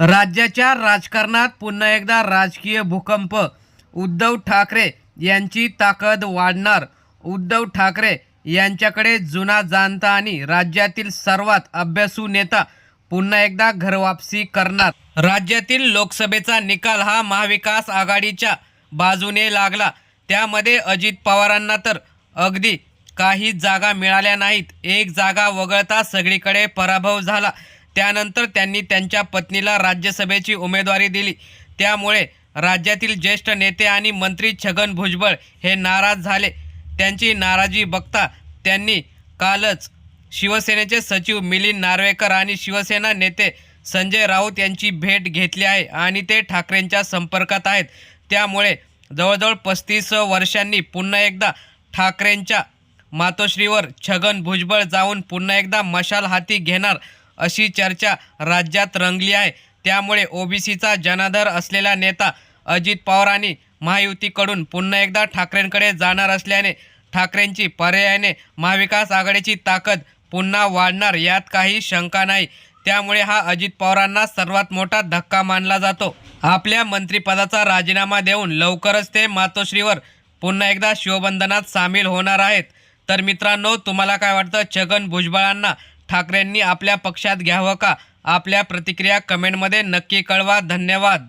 राज्याच्या राजकारणात पुन्हा एकदा राजकीय भूकंप. उद्धव ठाकरे यांची ताकद वाढणार. उद्धव ठाकरे यांच्याकडे जुना जाणता आणि राज्यातील सर्वात अभ्यासू नेता पुन्हा एकदा घरवापसी करणार. राज्यातील लोकसभेचा निकाल हा महाविकास आघाडीच्या बाजूने लागला. त्यामध्ये अजित पवारांना तर अगदी काही जागा मिळाल्या नाहीत. एक जागा वगळता सगळीकडे पराभव झाला. त्यानंतर त्यांनी त्यांच्या पत्नीला राज्यसभेची उमेदवारी दिली. त्यामुळे राज्यातील ज्येष्ठ नेते आणि मंत्री छगन भुजबळ हे नाराज झाले. त्यांची नाराजी बघता त्यांनी कालच शिवसेनेचे सचिव मिलिंद नार्वेकर आणि शिवसेना नेते संजय राऊत यांची भेट घेतली आहे आणि ते ठाकरेंच्या संपर्कात आहेत. त्यामुळे जवळजवळ पस्तीस वर्षांनी पुन्हा एकदा ठाकरेंच्या मातोश्रीवर छगन भुजबळ जाऊन पुन्हा एकदा मशाल हाती घेणार अशी चर्चा राज्यात रंगली आहे. त्यामुळे ओबीसीचा जनाधार असलेला नेता अजित पवारांनी महायुतीकडून पुन्हा एकदा ठाकरेंकडे जाणार असल्याने ठाकरेंची पर्यायाने महाविकास आघाडीची ताकद पुन्हा वाढणार यात काही शंका नाही. त्यामुळे हा अजित पवारांना सर्वात मोठा धक्का मानला जातो. आपल्या मंत्रिपदाचा राजीनामा देऊन लवकरच ते मातोश्रीवर पुन्हा एकदा शिवबंधनात सामील होणार आहेत. तर मित्रांनो तुम्हाला काय वाटतं? छगन भुजबळांना ठाकरेंनी आपल्या पक्षात घ्यावं का? आपल्या प्रतिक्रिया कमेंटमध्ये नक्की कळवा. धन्यवाद.